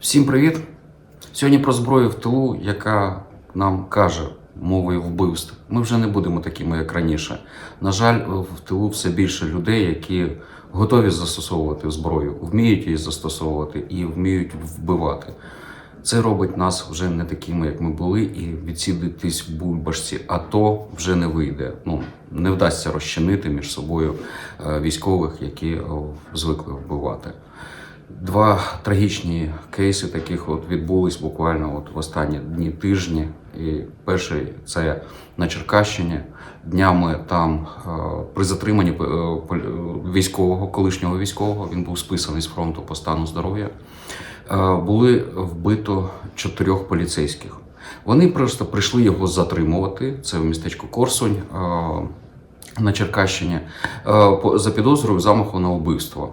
Всім привіт! Сьогодні про зброю в тилу, яка нам каже мовою вбивств. Ми вже не будемо такими, як раніше. На жаль, в тилу все більше людей, які готові застосовувати зброю, вміють її застосовувати і вміють вбивати. Це робить нас вже не такими, як ми були, і відсідитись в бульбашці. А то вже не вийде. Ну не вдасться розчинити між собою е, військових, які е, звикли вбивати. Два трагічні кейси таких от відбулись буквально от в останні дні тижні. І перший це на Черкащині. Днями там е, при затриманні е, військового, колишнього військового, він був списаний з фронту по стану здоров'я. е, Були вбито чотирьох поліцейських. Вони просто прийшли його затримувати. Це в містечку Корсунь на Черкащині за підозрою замаху на вбивство.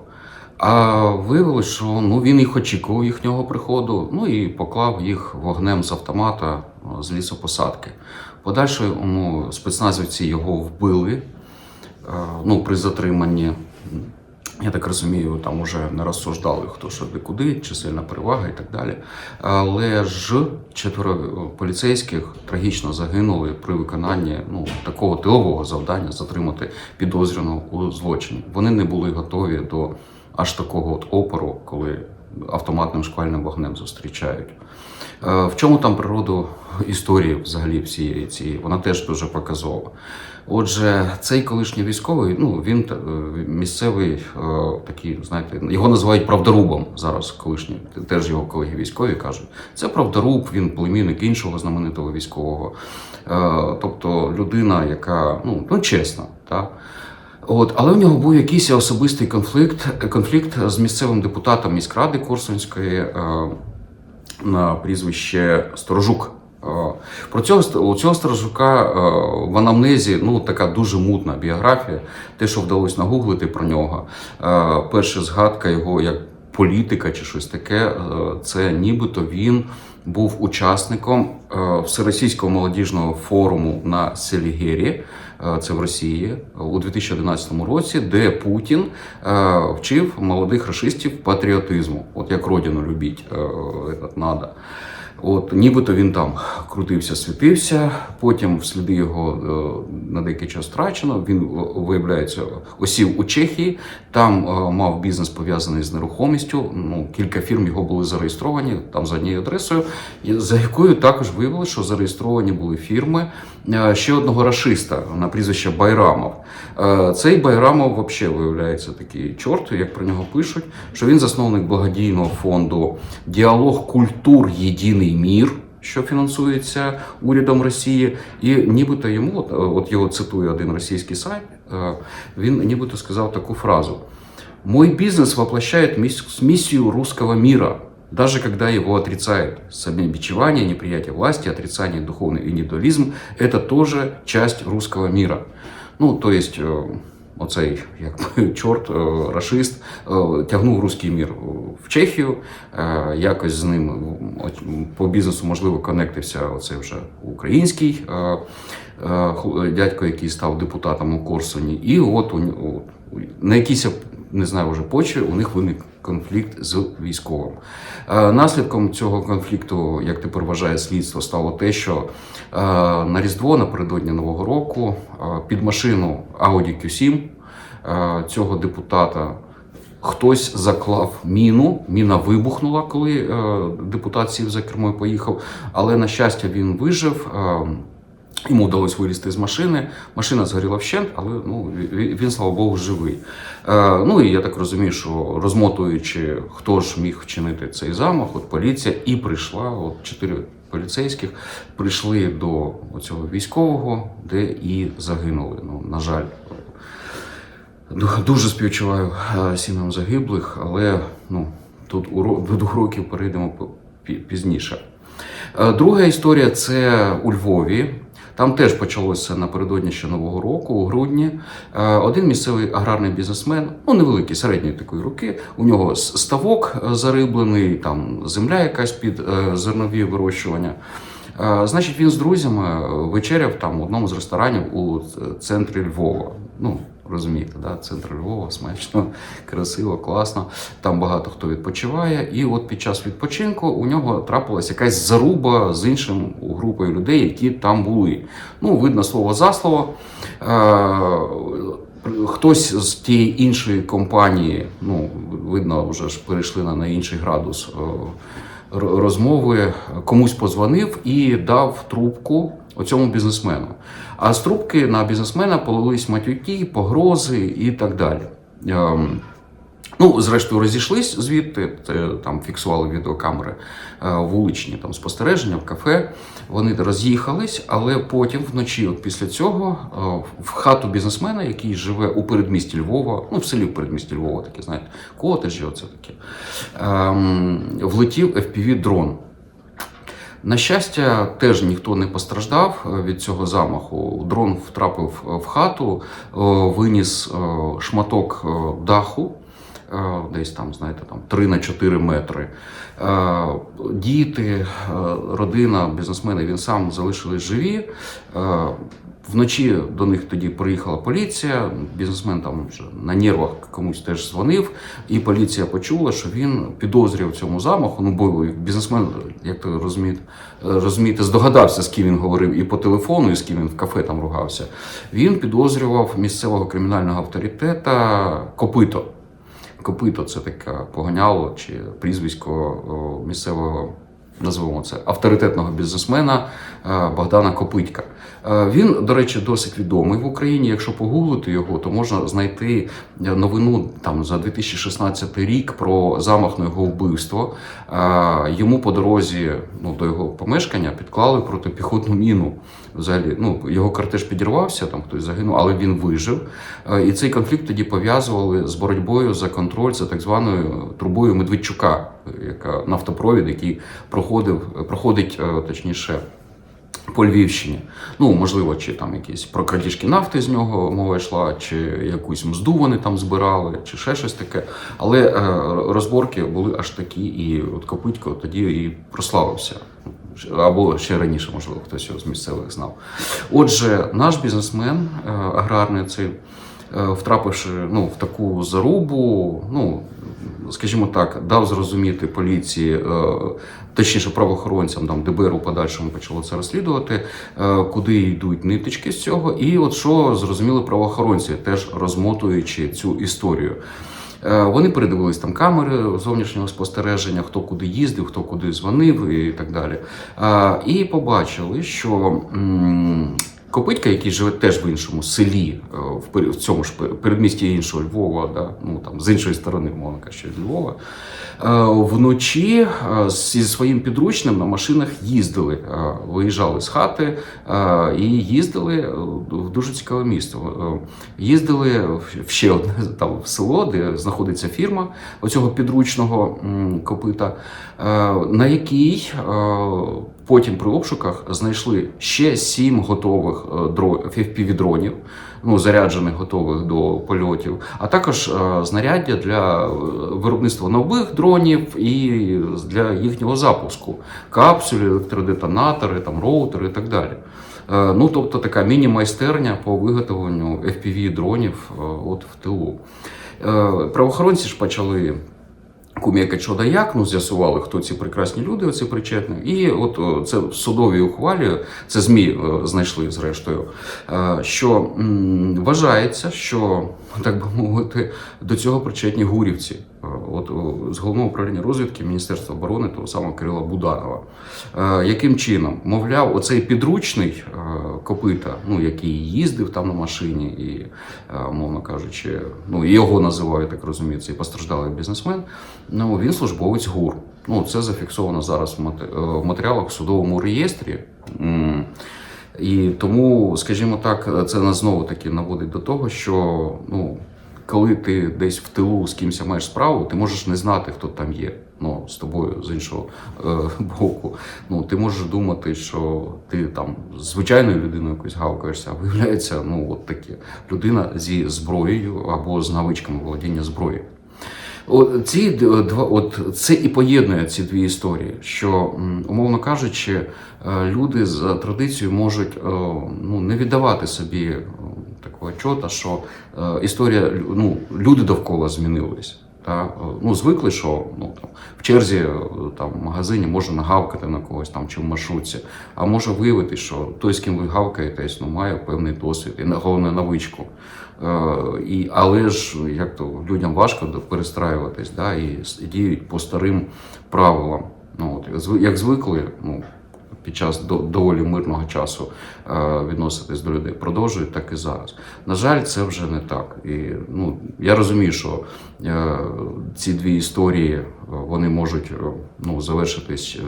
А виявилось, що ну, він їх очікував їхнього приходу, ну і поклав їх вогнем з автомата з лісопосадки. Подальше ну, спецназівці його вбили е, ну, при затриманні. Я так розумію, там уже не розсуждали, хто що де куди, чисельна перевага і так далі. Але ж четверо поліцейських трагічно загинули при виконанні ну, такого тилового завдання затримати підозрюваного у злочині. Вони не були готові до аж такого от опору, коли автоматним шквальним вогнем зустрічають. Е, В чому там природу історії взагалі всієї цієї? Вона теж дуже показова. Отже, цей колишній військовий, ну він е, місцевий е, такий, знаєте, його називають правдорубом зараз. Колишні теж його колеги військові кажуть. Це правдоруб, він племінник іншого знаменитого військового. Тобто людина, яка ну, ну чесна, так. От, але в нього був якийсь особистий конфлікт, конфлікт з місцевим депутатом міськради Корсунської е, на прізвище Сторожук. Е, Про цього у цього Сторожука е, в анамнезі ну така дуже мутна біографія. Те, що вдалося нагуглити про нього. Перша згадка його як політика чи щось таке, це нібито він був учасником е, всеросійського молодіжного форуму на Селігері, е, це в Росії, у 2011 році, де Путін е, вчив молодих рашистів патріотизму, от як родину любіть, е, надо. От нібито він там крутився, світився. Потім сліди його е, на деякий час втрачено. Він е, виявляється осів у Чехії. Там е, мав бізнес пов'язаний з нерухомістю. Ну кілька фірм його були зареєстровані там за однією адресою, за якою також виявилося, що зареєстровані були фірми ще одного рашиста на прізвище Байрамов. Цей Байрамов взагалі виявляється такий чорт, як про нього пишуть, що він засновник благодійного фонду Діалог культур Єдиний мір. Що фінансується урядом Росії, і нібито йому, от, от його цитує один російський сайт, е, він нібито сказав таку фразу: Мой бизнес воплощает мис- миссию русского мира, даже когда его отрицают. Самобичевание, неприятие власти, отрицание духовный индивидуализм – это тоже часть русского мира. Ну, то есть, е, оцей якби чорт, е, рашист, е, тягнув руський мір в Чехію. е, Якось з ним по бізнесу, можливо, конектився оцей вже український дядько, який став депутатом у Корсуні. І от на якійсь, не знаю, вже почві у них виник конфлікт з військовим. Е, Наслідком цього конфлікту, як тепер вважає слідство, стало те, що е, на Різдво напередодні Нового року е, під машину Audi Q7 е, цього депутата хтось заклав міну. Міна вибухнула, коли е, депутат сів за кермо і поїхав. Але на щастя він вижив. е, Йому вдалося вилізти з машини. Машина згоріла вщент, але ну, він, слава Богу, живий. Е, ну і я так розумію, що розмотуючи, хто ж міг вчинити цей замах, от поліція і прийшла, от чотири поліцейських прийшли до цього військового, де і загинули. Ну, на жаль, Дуже співчуваю е, сім'ям загиблих, але ну, тут до двох років перейдемо пізніше. Е, Друга історія це у Львові. Там теж почалося напередодні ще Нового року, у грудні. Е, Один місцевий аграрний бізнесмен, ну невеликий, середньої такої руки. У нього ставок е, зариблений, там земля якась під е, зернові вирощування. Значить, він з друзями вечеряв там в одному з ресторанів у центрі Львова. Ну, розумієте, да? центр Львова, смачно, красиво, класно. Там багато хто відпочиває. І от під час відпочинку у нього трапилась якась заруба з іншим групою людей, які там були. Ну, видно слово за слово. Е, Хтось з тієї іншої компанії, ну видно, вже ж перейшли на, на інший градус е, розмови, комусь позвонив і дав трубку оцьому бізнесмену. А з трубки на бізнесмена полились матюки, погрози і так далі. Ем, Ну, зрештою, розійшлись звідти, там фіксували відеокамери е, вуличні там спостереження в кафе. Вони роз'їхались, але потім вночі, от після цього, е, в хату бізнесмена, який живе у передмісті Львова, ну в селі в передмісті Львова, такі знаєте, котеджі, оце таке, ем, влетів fpv дрон на щастя, теж ніхто не постраждав е, від цього замаху. Дрон втрапив е, в хату, е, виніс шматок даху. Десь там, знаєте, там 3 на 4 метри. Діти, родина, бізнесмени, він сам залишились живі. Вночі до них тоді приїхала поліція. Бізнесмен там вже на нервах комусь теж дзвонив, і поліція почула, що він підозрює в цьому замаху. Ну, бо бізнесмен, як то розумієте, розумієте, здогадався, з ким він говорив і по телефону, і з ким він в кафе там ругався. Він підозрював місцевого кримінального авторитета Копито. Копито це таке поганяло чи прізвисько місцевого, назвемо це, авторитетного бізнесмена Богдана Копитька. Е, Він, до речі, досить відомий в Україні. Якщо погуглити його, то можна знайти новину там за 2016 рік про замах на його вбивство. Е, Йому по дорозі ну, до його помешкання підклали протипіхотну міну. Взагалі, ну його кортеж підірвався, там хтось загинув, але він вижив. Е, І цей конфлікт тоді пов'язували з боротьбою за контроль за так званою трубою Медведчука, яка нафтопровід, який проходив, проходить е, точніше. По Львівщині. Ну, можливо, чи там якісь про крадіжки нафти з нього мова йшла, чи якусь мзду вони там збирали, чи ще щось таке. Але е, розборки були аж такі, і от Копитько тоді і прославився. Або ще раніше, можливо, хтось його з місцевих знав. Отже, наш бізнесмен е, аграрний цей, е, втрапивши ну, в таку зарубу, ну, скажімо так, дав зрозуміти поліції, е, точніше правоохоронцям, там ДБР у подальшому почало це розслідувати, е, куди йдуть ниточки з цього. І от що зрозуміли правоохоронці, теж розмотуючи цю історію. Е, Вони передивились там камери зовнішнього спостереження, хто куди їздив, хто куди дзвонив і так далі. І побачили, що Копитька, який живе теж в зі селі, е, в цьому ж передмісті іншого Львова, да, ну там з іншої сторони, мовно кажучи, Львова, е, вночі е, зі своїм підручним на машинах їздили, виїжджали з хати і їздили в дуже цікаве місто. Їздили в- ще одне там в село, де знаходиться фірма оцього підручного копита, на якій потім при обшуках знайшли ще сім готових е, дро- FPV-дронів, ну заряджених, готових до польотів, а також е, знаряддя для е, виробництва нових дронів і для їхнього запуску, капсулі, електродетонатори, там роутери і так далі. Е, Ну, тобто така міні-майстерня по виготовленню FPV-дронів е, от в тилу. Е, Правоохоронці ж почали кум'яка чого да як, ну з'ясували, хто ці прекрасні люди, оці причетні. І от це в судовій ухвалі, це ЗМІ е, знайшли зрештою, е, що вважається, що так би мовити, до цього причетні гурівці. От з головного управління розвідки Міністерства оборони того самого Кирила Буданова. Е, Яким чином? Мовляв, оцей підручний е, копита, ну який їздив там на машині, і, е, мовно кажучи, ну його називають, так розумію, цей постраждалий бізнесмен. Ну він службовець ГУР. Ну це зафіксовано зараз в матеріалах в судовому реєстрі. І тому, скажімо так, це нас знову таки наводить до того, що ну, коли ти десь в тилу з кимось маєш справу, ти можеш не знати, хто там є. Ну, з тобою з іншого е, боку. Ну, ти можеш думати, що ти там звичайною людиною якось гавкаєшся, а виявляється, ну от таке людина зі зброєю або з навичками володіння зброєю. От ці два, от це і поєднує ці дві історії, що умовно кажучи, е, люди за традицією можуть е, ну не віддавати собі е, такого чота, що е, історія ну, люди довкола змінились. Та, е, ну, звикли, що ну, там, в черзі е, там, в магазині може нагавкати на когось там, чи в маршрутці, а може виявити, що той, з ким ви гавкаєтесь, ну, має певний досвід і головне навичку. Е, і, але ж як то людям важко перестраюватись, да, і, діють по старим правилам. Ну, от, як звикли, ну, під час до- доволі мирного часу е, відноситись до людей, продовжують так і зараз. На жаль, це вже не так. І ну, я розумію, що е, ці дві історії е, вони можуть ну, завершитись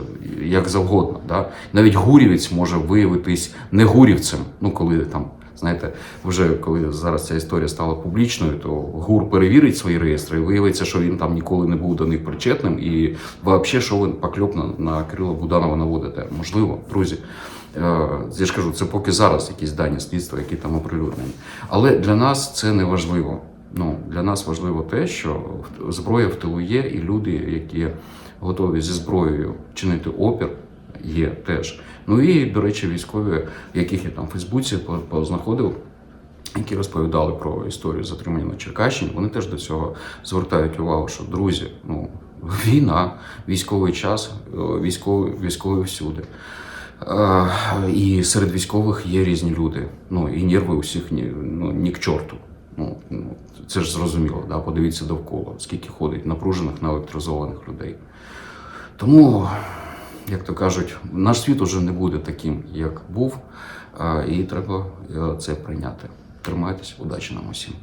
як завгодно. Да? Навіть гурівець може виявитись не гурівцем, ну коли там. Знаєте, вже коли зараз ця історія стала публічною, то ГУР перевірить свої реєстри і виявиться, що він там ніколи не був до них причетним. І взагалі, що ви покльоп на, на Кирила Буданова наводите? Можливо, друзі. Е, Я ж кажу, це поки зараз якісь дані слідства, які там оприлюднені. Але для нас це не важливо. Ну, для нас важливо те, що зброя в тилу є, і люди, які готові зі зброєю чинити опір, є теж. Ну і, до речі, військові, яких я там в Фейсбуці по- познаходив, які розповідали про історію затримання на Черкащині, вони теж до цього звертають увагу, що друзі, ну війна, військовий час, е, військовий, військовий всюди. Е, І серед військових є різні люди. Ну і нерви усіх ні, ну, ні к чорту. Ну, ну, це ж зрозуміло, да? подивіться довкола, скільки ходить напружених, наелектризованих людей. Тому, як то кажуть, наш світ уже не буде таким, як був, і треба е, це прийняти. Тримайтесь, удачі нам усім.